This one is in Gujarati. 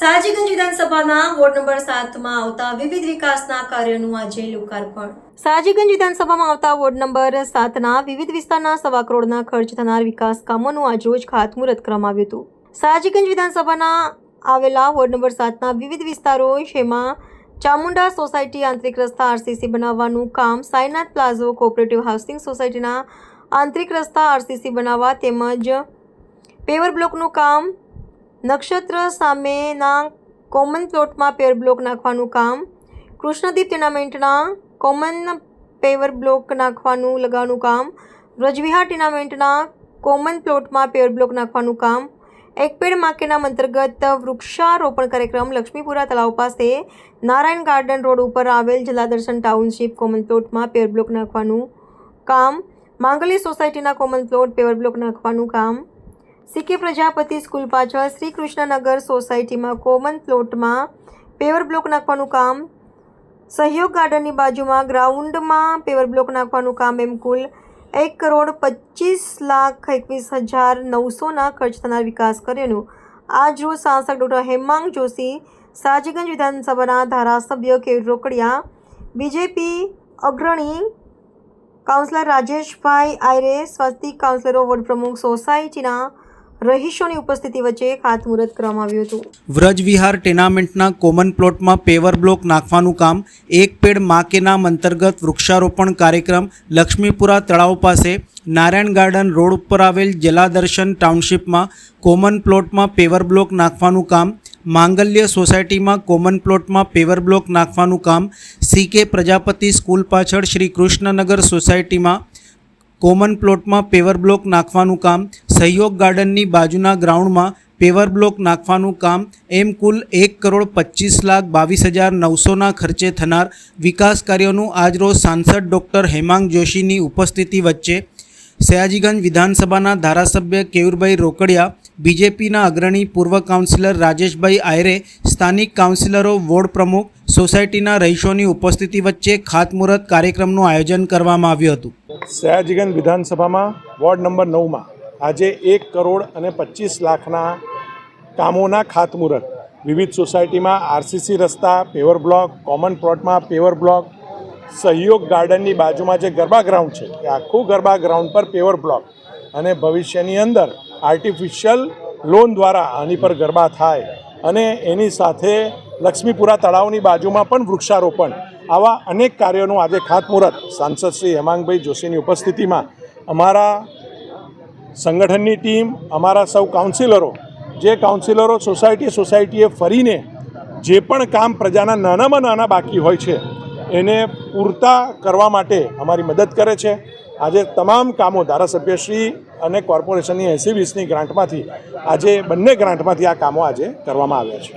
સાજીગંજ વિધાનસભાના વોર્ડ નંબર સાતમાં આવતા વિવિધ વિકાસના કાર્યોનું આજે લોકાર્પણ. સાજીગંજ વિધાનસભામાં આવતા વોર્ડ નંબર સાતના વિવિધ વિસ્તારના સવા કરોડના ખર્ચ થનાર વિકાસ કામોનું આજરોજ ખાતમુહૂર્ત કરવામાં આવ્યું હતું. સાજીગંજ વિધાનસભાના આવેલા વોર્ડ નંબર સાતના વિવિધ વિસ્તારો જેમાં ચામુંડા સોસાયટી આંતરિક રસ્તા આરસીસી બનાવવાનું કામ, સાયનાથ પ્લાઝો કોઓપરેટિવ હાઉસિંગ સોસાયટીના આંતરિક રસ્તા આરસીસી બનાવવા તેમજ પેવર બ્લોકનું કામ નક્ષત્ર સામેના કોમન પ્લોટમાં પેવર બ્લોક નાખવાનું કામ. કૃષ્ણદીપ ટુર્નામેન્ટના કોમન પેવર બ્લોક નાખવાનું લગાવવાનું કામ. વ્રજવિહાર ટુર્નામેન્ટના કોમન પ્લોટમાં પેવર બ્લોક નાખવાનું કામ. એક પેડ માકેનામ અંતર્ગત વૃક્ષારોપણ કાર્યક્રમ લક્ષ્મીપુરા તળાવ પાસે નારાયણ ગાર્ડન રોડ ઉપર આવેલ જલાદર્શન ટાઉનશીપ કોમન પ્લોટમાં પેવર બ્લોક નાખવાનું કામ. માંગલી સોસાયટીના કોમન પ્લોટ પેવર બ્લોક નાખવાનું કામ. સીકે પ્રજાપતિ સ્કૂલ પાછળ શ્રી કૃષ્ણનગર સોસાયટીમાં કોમન પ્લોટમાં પેવર બ્લોક નાખવાનું કામ. સહયોગ ગાર્ડનની બાજુમાં ગ્રાઉન્ડમાં પેવર બ્લોક નાખવાનું કામ એમ કુલ એક કરોડ પચીસ લાખ એકવીસ હજાર નવસોના ખર્ચ થનાર વિકાસ કાર્યનું આજ રોજ સાંસદ ડૉક્ટર હેમાંગ જોશી, સાજીગંજ વિધાનસભાના ધારાસભ્ય કે રોકડિયા, બીજેપી અગ્રણી કાઉન્સિલર રાજેશભાઈ આયરે, સ્વસ્તિક કાઉન્સિલરો વોર્ડ પ્રમુખ સોસાયટીના રહીશોની ઉપસ્થિતિ વચ્ચે ખાતમુહૂર્ત કરવામાં આવ્યું હતું. વ્રજવિહાર ટેનામેન્ટના કોમન પ્લોટમાં પેવર બ્લોક નાખવાનું કામ, એક પેડ મા નામ અંતર્ગત વૃક્ષારોપણ કાર્યક્રમ, લક્ષ્મીપુરા તળાવ પાસે નારાયણ ગાર્ડન રોડ ઉપર આવેલ જલાદર્શન ટાઉનશીપમાં કોમન પ્લોટમાં પેવર બ્લોક નાખવાનું કામ, માંગલ્ય સોસાયટીમાં કોમન પ્લોટમાં પેવર બ્લોક નાખવાનું કામ, સીકે પ્રજાપતિ સ્કૂલ પાછળ શ્રી કૃષ્ણનગર સોસાયટીમાં કોમન પ્લોટમાં પેવર બ્લોક નાખવાનું કામ, સહયોગ ગાર્ડનની બાજુના ગ્રાઉન્ડમાં પેવર બ્લોક નાખવાનું કામ, એમ કુલ એક કરોડ પચીસ લાખ બાવીસ હજાર નવસોના ખર્ચે થનાર વિકાસ કાર્યોનું આજરોજ સાંસદ ડૉક્ટર હેમાંગ જોશીની ઉપસ્થિતિ વચ્ચે સયાજીગંજ વિધાનસભાના ધારાસભ્ય કેયુરભાઈ રોકડિયા, બીજેપીના અગ્રણી પૂર્વ કાઉન્સિલર રાજેશભાઈ આયરે, સ્થાનિક કાઉન્સિલરો, વોર્ડ પ્રમુખ, સોસાયટીના રહીશોની ઉપસ્થિતિ વચ્ચે ખાતમુહૂર્ત કાર્યક્રમનું આયોજન કરવામાં આવ્યું હતું. સયાજીગંજ વિધાનસભામાં વોર્ડ નંબર નવમાં આજે એક કરોડ અને પચીસ લાખના કામોના ખાતમુહૂર્ત. વિવિધ સોસાયટીમાં આરસીસી રસ્તા, પેવર બ્લોક, કોમન પ્લોટમાં પેવર બ્લોક. સહયોગ ગાર્ડનની બાજુમાં જે ગરબા ગ્રાઉન્ડ છે, એ આખું ગરબા ગ્રાઉન્ડ પર પેવર બ્લોક. અને ભવિષ્યની અંદર આર્ટિફિશિયલ લોન દ્વારા આની પર ગરબા થાય. અને એની સાથે લક્ષ્મીપુરા તળાવની બાજુમાં પણ વૃક્ષારોપણ આવા અનેક કાર્યોનું આજે ખાતમુહૂર્ત. સાંસદ શ્રી હેમાંગભાઈ જોશીની ઉપસ્થિતિમાં અમારા સંગઠનની ટીમ, અમારા સૌ કાઉન્સિલરો, જે કાઉન્સિલરો સોસાયટી સોસાયટીએ ફરીને જે પણ કામ પ્રજાના નાનામાં નાના બાકી હોય છે, એને પૂરતા કરવા માટે અમારી મદદ કરે છે. આજે તમામ કામો ધારાસભ્યશ્રી અને કોર્પોરેશનની એસી વીસની ગ્રાન્ટમાંથી, આજે બંને ગ્રાન્ટમાંથી આ કામો આજે કરવામાં આવ્યા છે.